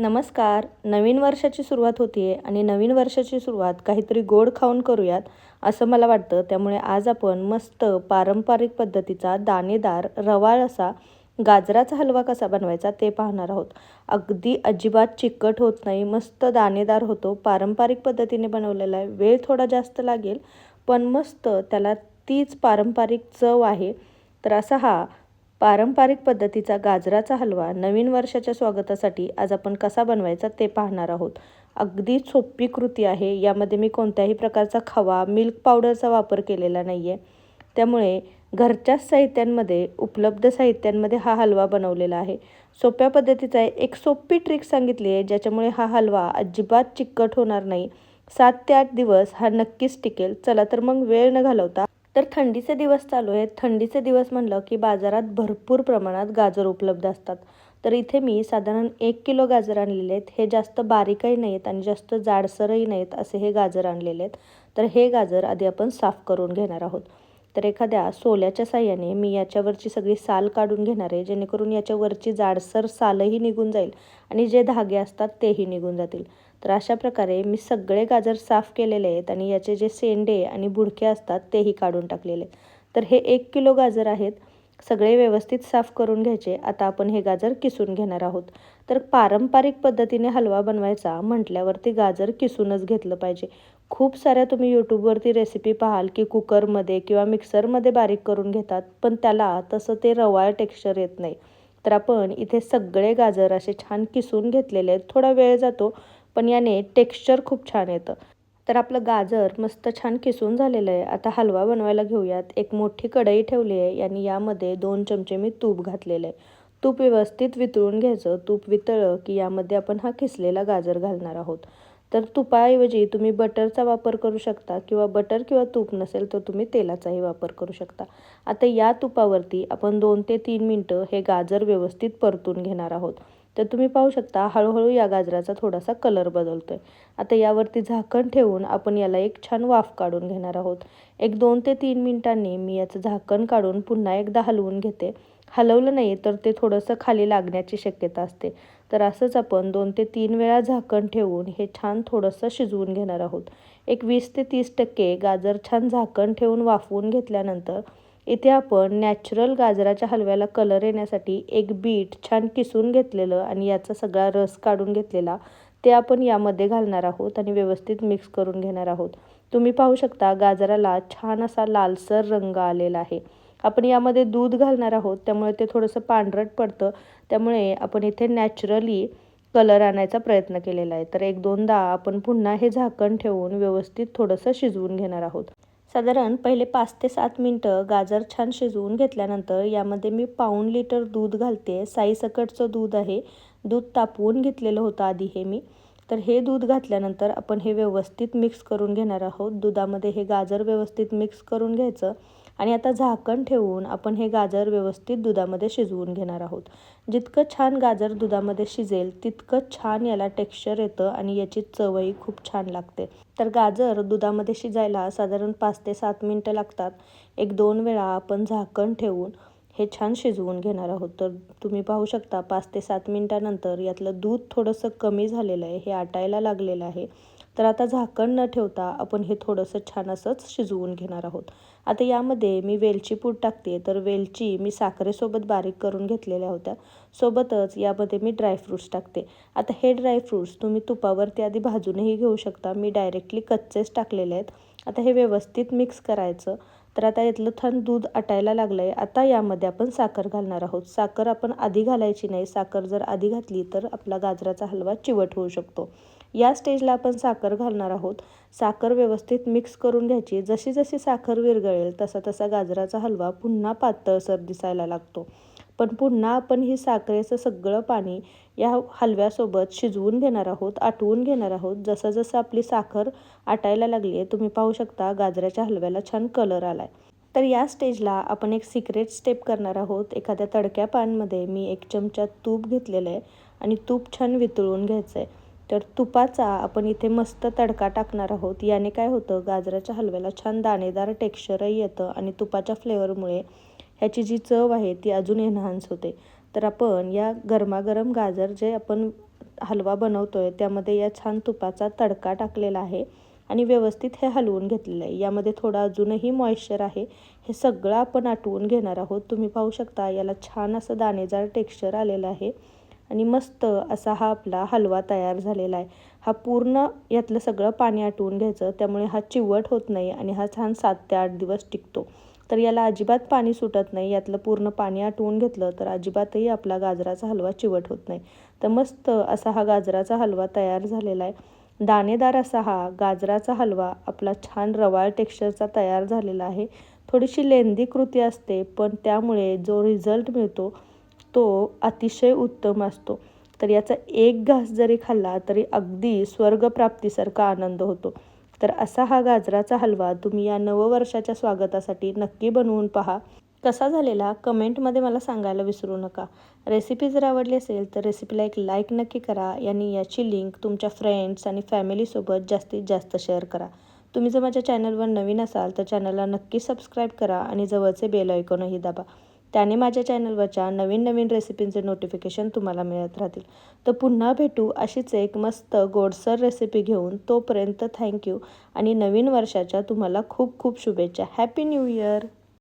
नमस्कार. नवीन वर्षाची सुरुवात होती आहे आणि नवीन वर्षाची सुरुवात काहीतरी गोड खाऊन करूयात असं मला वाटतं. त्यामुळे आज आपण मस्त पारंपरिक पद्धतीचा दाणेदार रवाळ असा गाजराचा हलवा कसा बनवायचा ते पाहणार आहोत. अगदी अजिबात चिकट होत नाही मस्त दाणेदार होतो. पारंपरिक पद्धतीने बनवलेला आहे. वेळ थोडा जास्त लागेल पण मस्त त्याला तीच पारंपरिक चव आहे. तर असा हा पारंपरिक पद्धतीचा गाजराचा हलवा नवीन वर्षाच्या स्वागतासाठी आज आपण कसा बनवायचा ते पाहणार आहोत. अगदी सोपी कृती आहे. यामध्ये मी कोणत्याही प्रकारचा खवा मिल्क पावडरचा वापर केलेला नाही आहे त्यामुळे घरच्याच साहित्यांमध्ये उपलब्ध साहित्यांमध्ये हा हलवा बनवलेला आहे. सोप्या पद्धतीचा एक सोपी ट्रिक सांगितली आहे ज्याच्यामुळे हा हलवा अजिबात चिकट होणार नाही. सात ते आठ दिवस हा नक्कीच टिकेल. चला तर मग वेळ न घालवता तर थंडीचे दिवस चालू आहेत. थंडीचे दिवस म्हणलं की बाजारात भरपूर प्रमाणात गाजर उपलब्ध असतात. तर इथे मी साधारण एक किलो गाजर आणलेले आहेत. हे जास्त बारीकही नाहीत आणि जास्त जाडसरही नाहीत असे हे गाजर आणलेले आहेत. तर हे गाजर आधी आपण साफ करून घेणार आहोत. तर एखाद्या सोल्याच्या साह्याने मी याच्यावरची सगळी साल काढून घेणार आहे. जेणेकरून याच्यावरची जाडसर सालही निघून जाईल आणि जे धागे असतात तेही निघून जातील. तर अशा प्रकारे मी सगळे गाजर साफ केलेले आहेत आणि याचे जे सेंडे आणि बुडके असतात तेही काढून टाकलेले तर हे एक किलो गाजर आहेत. सगळे व्यवस्थित साफ करून घ्यायचे. आता आपण हे गाजर किसून घेणार आहोत. तर पारंपरिक पद्धतीने हलवा बनवायचा म्हटल्यावरती गाजर किसूनच घेतलं पाहिजे. खूप साऱ्या तुम्ही यूट्यूबवरती रेसिपी पाहाल की कुकरमध्ये किंवा मिक्सरमध्ये बारीक करून घेतात पण त्याला तसं ते रवाळ टेक्स्चर येत नाही. तर आपण इथे सगळे गाजर असे छान किसून घेतलेले आहेत. थोडा वेळ जातो. पण याने टेक्स्चर खूप छान येतं. तर आपलं गाजर मस्त छान किसून झालेलं आहे. आता हलवा बनवायला घेऊयात. एक मोठी कढई ठेवली आहे. आणि यामध्ये दोन चमचे मी तूप घातलेलं आहे. तूप व्यवस्थित वितळून घ्यायचं. तूप वितळलं की यामध्ये आपण हा किसलेला गाजर घालणार आहोत. तर तुपाऐवजी तुम्ही बटरचा वापर करू शकता किंवा बटर किंवा तूप नसेल तर तुम्ही तेलाचाही वापर करू शकता. आता या तुपावरती आपण दोन ते तीन मिनटं हे गाजर व्यवस्थित परतून घेणार आहोत. तर तुम्ही पाहू शकता हळूहळू या गाजराचा थोडासा कलर बदलतो आहे आता यावरती झाकण ठेवून आपण याला एक छान वाफ काढून घेणार आहोत. एक दोन ते तीन मिनिटांनी मी याचं झाकण काढून पुन्हा एकदा हलवून घेते. हलवलं नाही तर ते थोडंसं खाली लागण्याची शक्यता असते. तर असंच आपण दोन ते तीन वेळा झाकण ठेवून हे छान थोडंसं शिजवून घेणार आहोत. एक वीस ते तीस टक्के गाजर छान झाकण ठेवून वाफवून घेतल्यानंतर इथे आपण नॅचरल गाजराच्या हलव्याला कलर येण्यासाठी एक बीट छान किसून घेतलेलं आणि याचा सगळा रस काढून घेतलेला ते आपण यामध्ये घालणार आहोत आणि व्यवस्थित मिक्स करून घेणार आहोत. तुम्ही पाहू शकता गाजराला छान असा लालसर रंग आलेला आहे. आपण यामध्ये दूध घालणार आहोत त्यामुळे ते थोडंसं पांढरट पडतं. त्यामुळे आपण इथे नॅचरली कलर आणायचा प्रयत्न केलेला आहे. तर एक दोनदा आपण पुन्हा हे झाकण ठेवून व्यवस्थित थोडंसं शिजवून घेणार आहोत. साधारण पहिले पाच ते सात मिनटं गाजर छान शिजवून घेतल्यानंतर यामध्ये मी पाऊण लिटर दूध घालते. साईसकटचं दूध आहे. दूध तापवून घेतलेलं होतं आधी हे मी. तर हे दूध घातल्यानंतर आपण हे व्यवस्थित मिक्स करून घेणार आहोत. दुधामध्ये हे गाजर व्यवस्थित मिक्स करून घ्यायचं आणि आता झाकण ठेवून आपण हे गाजर व्यवस्थित दुधामध्ये शिजवून घेणार आहोत. जितकं छान गाजर दुधामध्ये शिजेल तितकं छान याला टेक्स्चर येतं आणि याची चवही खूप छान लागते. तर गाजर दुधामध्ये शिजायला साधारण पाच ते सात मिनटं लागतात. एक दोन वेळा आपण झाकण ठेवून हे छान शिजवून घेणार आहोत. तर तुम्ही पाहू शकता पाच ते सात मिनटानंतर यातलं दूध थोडंसं कमी झालेलं आहे हे आटायला लागलेलं आहे. तर आता झाकण न ठेवता आपण हे थोडंसं छान असंच शिजवून घेणार आहोत. आता यामध्ये मी वेलची पूड टाकते तर वेलची मी साखरेसोबत बारीक करून घेतलेल्या होत्या. सोबतच यामध्ये मी ड्रायफ्रूट्स टाकते. आता हे ड्रायफ्रूट्स तुम्ही तुपावरती आधी भाजूनही घेऊ शकता. मी डायरेक्टली कच्चेच टाकलेले आहेत. आता हे व्यवस्थित मिक्स करायचं. तर आता यातलं थंड दूध आटायला लागलं आहे आता यामध्ये आपण साखर घालणार आहोत. साखर आपण आधी घालायची नाही. साखर जर आधी घातली तर आपला गाजराचा हलवा चिवट होऊ शकतो. या स्टेजला आपण साखर घालणार आहोत. साखर व्यवस्थित मिक्स करून घ्यायची. जशी जशी साखर विरघळेल तसा तसा गाजराचा हलवा पुन्हा पातळसर दिसायला लागतो. पण पुन्हा आपण ही साखरेचं सगळं पाणी या हलव्यासोबत शिजवून घेणार आहोत आटवून घेणार आहोत. जसं जसं आपली साखर आटायला लागली आहे तुम्ही पाहू शकता गाजराच्या हलव्याला छान कलर आला आहे तर या स्टेजला आपण एक सिक्रेट स्टेप करणार आहोत. एखाद्या तडक्या पानमध्ये मी एक चमचा तूप घेतलेलं आहे आणि तूप छान वितळून घ्यायचं आहे तर तुपाचा आपण इथे मस्त तडका टाकणार आहोत. याने काय होतं गाजराच्या हलव्याला छान दाणेदार टेक्स्चरही येतं आणि तुपाच्या फ्लेवरमुळे ह्याची जी चव आहे ती अजून एन्हान्स होते. तर आपण या गरमागरम गाजर जे आपण हलवा बनवतो आहे त्यामध्ये या छान तुपाचा तडका टाकलेला आहे आणि व्यवस्थित हे हलवून घेतलेलं आहे. यामध्ये थोडं अजूनही मॉइश्चर आहे. हे सगळं आपण आटवून घेणार आहोत. तुम्ही पाहू शकता याला छान असं दाणेदार टेक्स्चर आलेलं आहे. आणि मस्त असा हा आपला हलवा तयार झालेला आहे. हा पूर्ण यातलं सगळं पाणी आटवून घ्यायचं त्यामुळे हा चिवट होत नाही आणि हा छान सात ते आठ दिवस टिकतो. तर याला अजिबात पाणी सुटत नाही. यातलं पूर्ण पाणी आटवून घेतलं तर अजिबातही आपला गाजराचा हलवा चिवट होत नाही. तर मस्त असा हा गाजराचा हलवा तयार झालेला आहे. दाणेदार असा हा गाजराचा हलवा आपला छान रवाळ टेक्स्चरचा तयार झालेला आहे. थोडीशी लेंदी कृती असते पण त्यामुळे जो रिझल्ट मिळतो तो अतिशय उत्तम असतो. तर याचा एक घास जरी खाल्ला तरी अगदी स्वर्गप्राप्तीसारखा आनंद होतो. तर असा हा गाजराचा हलवा तुम्ही या नववर्षाच्या स्वागतासाठी नक्की बनवून पहा. कसा झालेला कमेंटमध्ये मला सांगायला विसरू नका. रेसिपी जर आवडली असेल तर रेसिपीला एक लाईक नक्की करा. आणि याची लिंक तुमच्या फ्रेंड्स आणि फॅमिलीसोबत जास्तीत जास्त शेअर करा. तुम्ही जर माझ्या चॅनलवर नवीन असाल तर चॅनलला नक्की सबस्क्राईब करा आणि जवळचे बेल ऐकूनही दाबा. त्याने माझ्या चॅनलवरच्या नवीन नवीन रेसिपींचे नोटिफिकेशन तुम्हाला मिळत राहतील. तर पुन्हा भेटू अशीच एक मस्त गोडसर रेसिपी घेऊन. तोपर्यंत थँक्यू आणि नवीन वर्षाच्या तुम्हाला खूप खूप शुभेच्छा. Happy new year